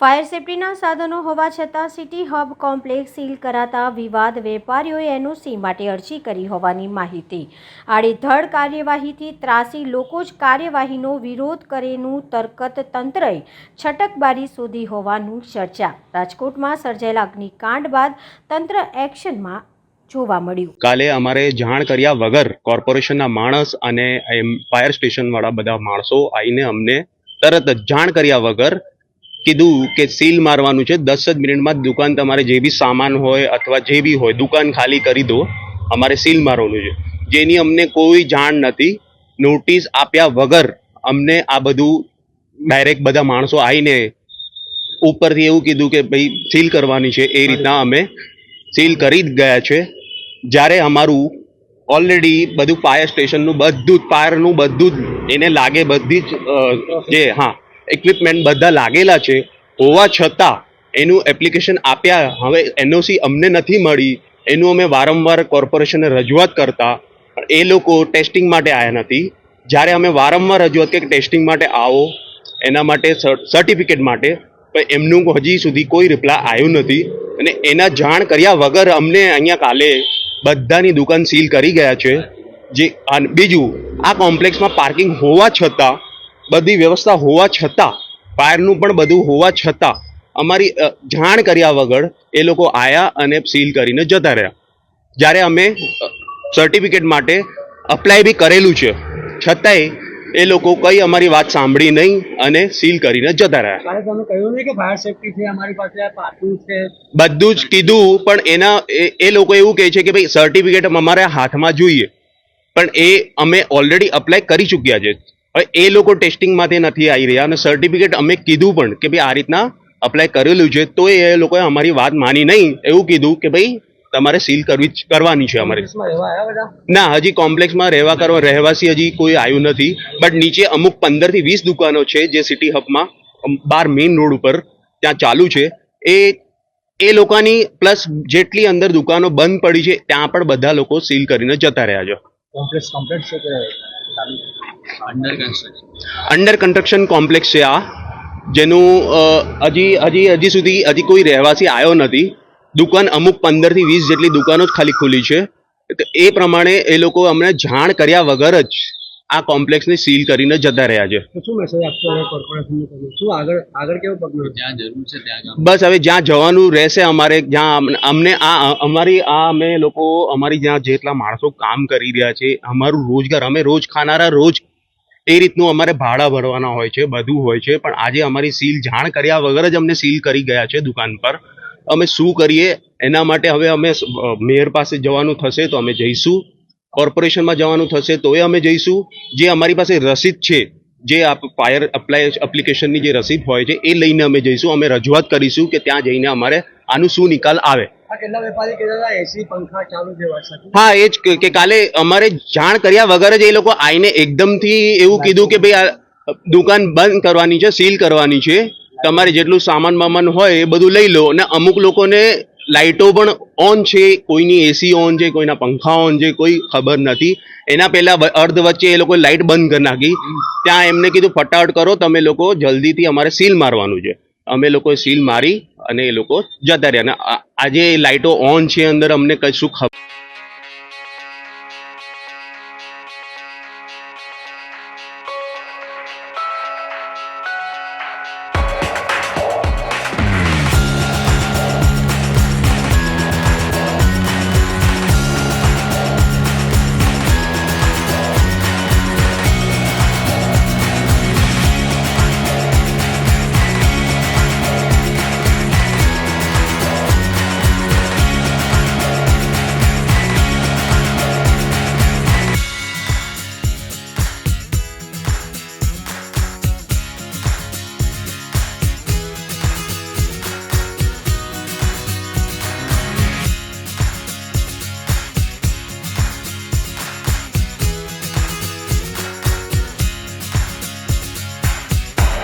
Fire સેફટીના સાધનો હોવા છતાં સિટી હબ કોમ્પ્લેક્સ સીલ કરાતા વિવાદ વેપારીઓએ એનઓસી માટે અરજી કરી હોવાની માહિતી. આડેધડ કાર્યવાહીથી ત્રાસી લોકો જ કાર્યવાહીનો વિરોધ કરેનું તરકત તંત્રએ છટકબારી શોધી હોવાનું ચર્ચા. રાજકોટમાં સર્જાયેલા અગ્નિકાંડ બાદ તંત્ર એક્શનમાં જોવા મળ્યું. કાલે અમારે જાણ કર્યા વગર કોર્પોરેશનના માણસ અને ફાયર સ્ટેશનવાળા બધા માણસો આવીને અમને તરત જ જાણ કર્યા વગર કીધું કે સીલ મારવાનું છે. દસ જ મિનિટમાં દુકાન તમારે જે બી સામાન હોય અથવા જે બી હોય, દુકાન ખાલી કરી દો. અમારે સીલ મારવાનું છે. જેની અમને કોઈ જાણ નથી. નોટિસ આપ્યા વગર અમને આ બધું ડાયરેક્ટ બધા માણસો આવીને ઉપરથી એવું કીધું કે ભાઈ સીલ કરવાની છે. એ રીતના અમે સીલ કરી જ ગયા છે. જ્યારે અમારું ઓલરેડી બધું ફાયર સ્ટેશનનું બધું જ ફાયરનું બધું જ એને લાગે બધી જ જે, હા. ઇક્વિપમેન્ટ બધા લાગેલા છે, હોવા છતાં એનું એપ્લિકેશન આપ્યા, હવે એનઓસી અમને નથી મળી, એનું અમે વારંવાર કોર્પોરેશનને રજૂઆત કરતા એ લોકો ટેસ્ટિંગ માટે આવ્યા નથી. જ્યારે અમે વારંવાર રજૂઆત કે ટેસ્ટિંગ માટે આવો, એના માટે સર્ટિફિકેટ માટે પણ એમનું હજી સુધી કોઈ રિપ્લાય આવ્યું નથી. અને એના જાણ કર્યા વગર અમને અહીંયા કાલે બધાની દુકાન સીલ કરી ગયા છે. જે બીજું, આ કોમ્પ્લેક્સમાં પાર્કિંગ હોવા છતાં બધી વ્યવસ્થા હોવા છતાં ફાયરનું પણ બધું હોવા છતાં અમારી જાણ કર્યા વગર એ લોકો આયા અને સીલ કરીને જતા રહ્યા. જ્યારે અમે સર્ટિફિકેટ માટે અપ્લાય બી કરેલું છે છતાંય એ લોકો કઈ અમારી વાત સાંભળી નહીં અને સીલ કરીને જતા રહ્યા. તમે કહ્યું કે ફાયર સેફટી છે અમારી પાસે છે. બધું જ કીધું પણ એના એ- એ લોકો એવું કહે છે કે ભાઈ સર્ટિફિકેટ અમારે હાથમાં જોઈએ. પણ એ અમે ઓલરેડી અપ્લાય કરી ચૂક્યા છે. હવે એ લોકો ટેસ્ટિંગમાંથી નથી આવી રહ્યા. અને સર્ટિફિકેટ અમે કીધું પણ કે ભાઈ આ રીતના અપ્લાય કરેલું છે. તો એ લોકોએ અમારી વાત માની નહીં. એવું કીધું કે ભાઈ તમારે સીલ કરવી જ- કરવાની છે અમારે. ના હજી કોમ્પ્લેક્સમાં રહેવા કરવા રહેવાસી હજી કોઈ આવ્યું નથી. બટ નીચે અમુક પંદરથી વીસ દુકાનો છે જે સિટી હબમાં બાર મેઇન રોડ ઉપર ત્યાં ચાલુ છે. એ એ લોકોની પ્લસ જેટલી અંદર દુકાનો બંધ પડી છે ત્યાં પણ બધા લોકો સીલ કરીને જતા રહ્યા છે. કોમ્પ્લેક્સ કોમ્પ્લેક્સ છે કે under construction under construction complex છે આ. જેનું હજી હજી હજી સુધી હજી કોઈ રહેવાસી આવ્યો નથી. દુકાન અમુક પંદરથી વીસ જેટલી દુકાનો જ ખાલી ખુલી છે. તો એ પ્રમાણે એ લોકો અમને જાણ કર્યા વગર જ આ કોમ્પ્લેક્સને સીલ કરીને જતા રહ્યા છે. શું મેસેજ આપશો હવે કોર્પોરેશનને શું આગળ આગળ કેવું પગલું જ્યાં જરૂર છે ત્યાં બસ હવે જ્યાં જવાનું રહેશે અમારે જ્યાં અમને- અમને આ અમારી આ અમે લોકો અમારી જ્યાં જેટલા માણસો કામ કરી રહ્યા છે અમારું રોજગાર અમે રોજ ખાનારા રોજ એ રીતનું અમારે ભાડા ભરવાના હોય છે, બધું હોય છે, પણ આજે અમારી સીલ જાણ કર્યા વગર જ અમને સીલ કરી ગયા છે દુકાન પર. અમે શું કરીએ, એના માટે હવે અમે મેયર પાસે જવાનું થશે તો અમે જઈશું. કોર્પોરેશનમાં જવાનું થશે તોય અમે જઈશું. જે અમારી પાસે રસીદ છે જે ફાયર અપ્લાય એપ્લિકેશનની જે રસીદ હોય છે એ લઈને અમે જઈશું. અમે રજૂઆત કરીશું કે ત્યાં જઈને અમારે આનું શું નિકાલ આવે. હા એ જ કે- કાલે અમારે જાણ કર્યા વગર જ એ લોકો આવીને એકદમથી એવું કીધું કે ભાઈ આ દુકાન બંધ કરવાની છે સીલ કરવાની છે. તમારે જેટલું સામાન બામાન હોય એ બધું લઈ લો. અને અમુક લોકોને લાઇટો પણ ઓન છે, કોઈની એસી ઓન છે, કોઈના પંખા ઓન છે, કોઈ ખબર નથી. એના પહેલાં અર્ધ વચ્ચે એ લોકોએ લાઇટ બંધ કરી નાખી. ત્યાં એમને કીધું ફટાફટ કરો, તમે લોકો જલ્દીથી અમારે સીલ મારવાનું છે. અમે લોકોએ સીલ મારી અને એ લોકો જતા રહ્યા. અને આજે લાઇટો ઓન છે અંદર, અમને કશું ખબર